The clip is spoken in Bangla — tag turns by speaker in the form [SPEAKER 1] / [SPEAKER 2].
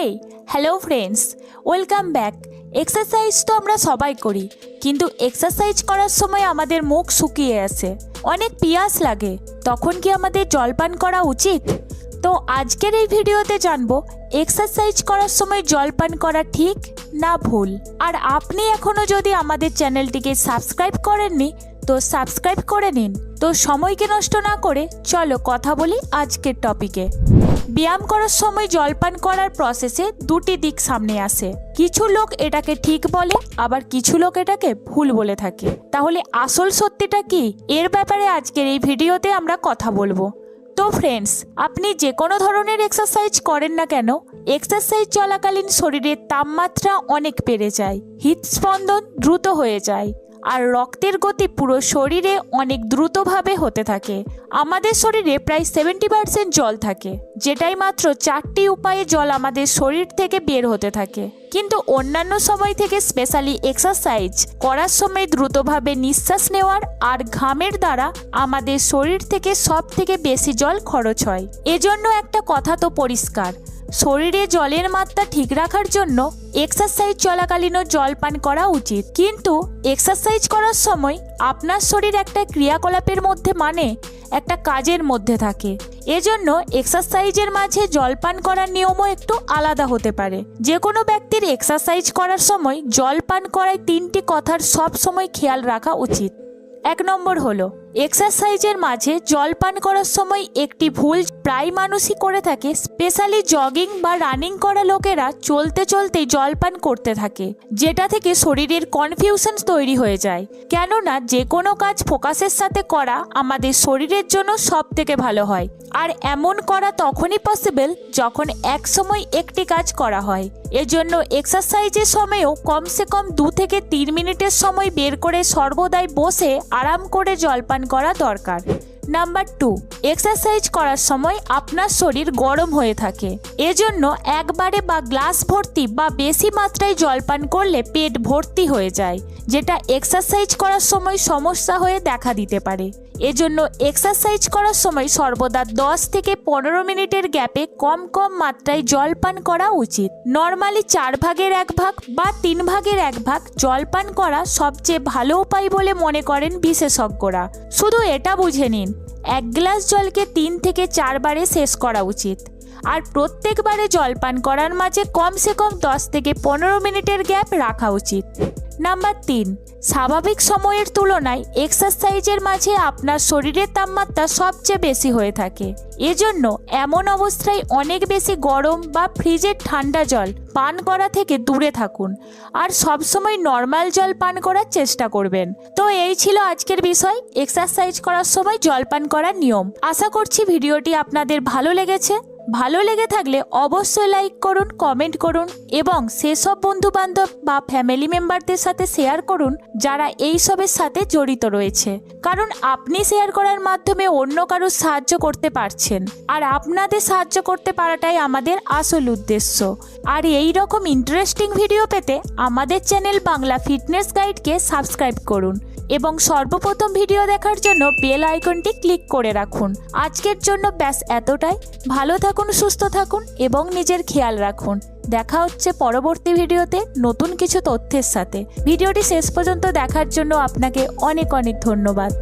[SPEAKER 1] Hey hello friends welcome back exercise তো আমরা সবাই করি, কিন্তু এক্সারসাইজ করার সময় আমাদের মুখ শুকিয়ে আসে, অনেক পিয়াস লাগে। তখন কি আমাদের জলপান করা উচিত? তো আজকের এই ভিডিওতে জানব এক্সারসাইজ করার সময় জলপান করা ঠিক না ভুল। আর আপনি এখনও যদি আমাদের চ্যানেলটিকে সাবস্ক্রাইব করেননি তো সাবস্ক্রাইব করে নিন। তো সময়কে নষ্ট না করে চলো কথা বলি আজকের টপিকে। ব্যায়াম করার সময় জলপান করার প্রসেসে দুটি দিক সামনে আসে। কিছু লোক এটাকে ঠিক বলে, আবার কিছু লোক এটাকে ভুল বলে থাকে। তাহলে আসল সত্যিটা কি? এর ব্যাপারে আজকের এই ভিডিওতে আমরা কথা বলব। তো ফ্রেন্ডস আপনি যে কোনো ধরনের এক্সারসাইজ করেন না কেন এক্সারসাইজ চলাকালীন শরীরের তাপমাত্রা অনেক বেড়ে যায়। হৃদস্পন্দন দ্রুত হয়ে যায়। আর রক্তের গতি পুরো শরীরে অনেক দ্রুতভাবে হতে থাকে। আমাদের শরীরে প্রায় সেভেন্টি পার্সেন্ট জল থাকে, যেটাই মাত্র চারটি উপায়ে জল আমাদের শরীর থেকে বের হতে থাকে। কিন্তু অন্যান্য সময় থেকে স্পেশালি এক্সারসাইজ করার সময় দ্রুতভাবে নিঃশ্বাস নেওয়ার আর ঘামের দ্বারা আমাদের শরীর থেকে সব থেকে বেশি জল খরচ হয়। এজন্য একটা কথা তো পরিষ্কার শরীরে জলের মাত্রা ঠিক রাখার জন্য এক্সারসাইজ চলাকালীনও জল পান করা উচিত। কিন্তু এক্সারসাইজ করার সময় আপনার শরীর একটা ক্রিয়াকলাপের মধ্যে মানে একটা কাজের মধ্যে থাকে। এজন্য এক্সারসাইজের মাঝে জলপান করার নিয়মও একটু আলাদা হতে পারে। যে কোনো ব্যক্তির এক্সারসাইজ করার সময় জল পান করায় তিনটি কথার সব সময় খেয়াল রাখা উচিত। এক নম্বর হলো এক্সারসাইজের মাঝে জল পান করার সময় একটি ভুল প্রায় মানুষই করে থাকে স্পেশালি জগিং বা রানিং করা লোকেরা চলতে চলতে জল পান করতে থাকে, যেটা থেকে শরীরের কনফিউশন তৈরি হয়ে যায়। কেননা, যে কোনো কাজ ফোকাসের সাথে করা আমাদের শরীরের জন্য সব থেকে ভালো হয়। আর এমন করা তখনই পসিবল যখন এক সময় একটি কাজ করা হয়। এজন্য এক্সারসাইজের সময়ও কমসে কম দু থেকে তিন মিনিটের সময় বের করে সর্বদাই বসে আরাম করে জলপান করা দরকার। নাম্বার টু এক্সারসাইজ করার সময় আপনার শরীর গরম হয়ে থাকে। এজন্য একবারে বা গ্লাস ভর্তি বা বেশি মাত্রায় জলপান করলে পেট ভর্তি হয়ে যায়, যেটা এক্সারসাইজ করার সময় সমস্যা হয়ে দেখা দিতে পারে। এজন্য এক্সারসাইজ করার সময় সর্বদা দশ থেকে পনেরো মিনিটের গ্যাপে কম কম মাত্রায় জল পান করা উচিত। নর্মালি চার ভাগের এক ভাগ বা তিন ভাগের এক ভাগ জল পান করা সবচেয়ে ভালো উপায় বলে মনে করেন বিশেষজ্ঞরা। শুধু এটা বুঝে নিন এক গ্লাস জলকে তিন থেকে চারবারে শেষ করা উচিত। আর প্রত্যেকবারে জলপান করার মাঝে কমসে কম দশ থেকে পনেরো মিনিটের গ্যাপ রাখা উচিত। নাম্বার তিন, স্বাভাবিক সময়ের তুলনায় এক্সারসাইজের মাঝে আপনার শরীরের তাপমাত্রা সবচেয়ে বেশি হয়ে থাকে। এজন্য এমন অবস্থায় অনেক বেশি গরম বা ফ্রিজের ঠান্ডা জল পান করা থেকে দূরে থাকুন আর সবসময় নর্মাল জল পান করার চেষ্টা করবেন। তো এই ছিল আজকের বিষয় এক্সারসাইজ করার সময় জল পান করার নিয়ম। আশা করছি ভিডিওটি আপনাদের ভালো লেগেছে। ভালো লেগে থাকলে অবশ্যই লাইক করুন কমেন্ট করুন এবং সেসব বন্ধু বান্ধব বা ফ্যামিলি মেম্বারদের সাথে শেয়ার করুন যারা এই সবের সাথে জড়িত রয়েছে। কারণ আপনি শেয়ার করার মাধ্যমে অন্য কারোর সাহায্য করতে পারছেন। আর আপনাদের সাহায্য করতে পারাটাই আমাদের আসল উদ্দেশ্য। আর এই রকম ইন্টারেস্টিং ভিডিও পেতে আমাদের চ্যানেল বাংলা ফিটনেস গাইডকে সাবস্ক্রাইব করুন। এবং সর্বপ্রথম ভিডিও দেখার জন্য বেল আইকনটি ক্লিক করে রাখুন। আজকের জন্য ব্যাস এতটাই। ভালো থাকুন, সুস্থ থাকুন এবং নিজের খেয়াল রাখুন। দেখা হচ্ছে পরবর্তী ভিডিওতে নতুন কিছু তথ্যের সাথে। ভিডিওটি শেষ পর্যন্ত দেখার জন্য আপনাকে অনেক অনেক ধন্যবাদ।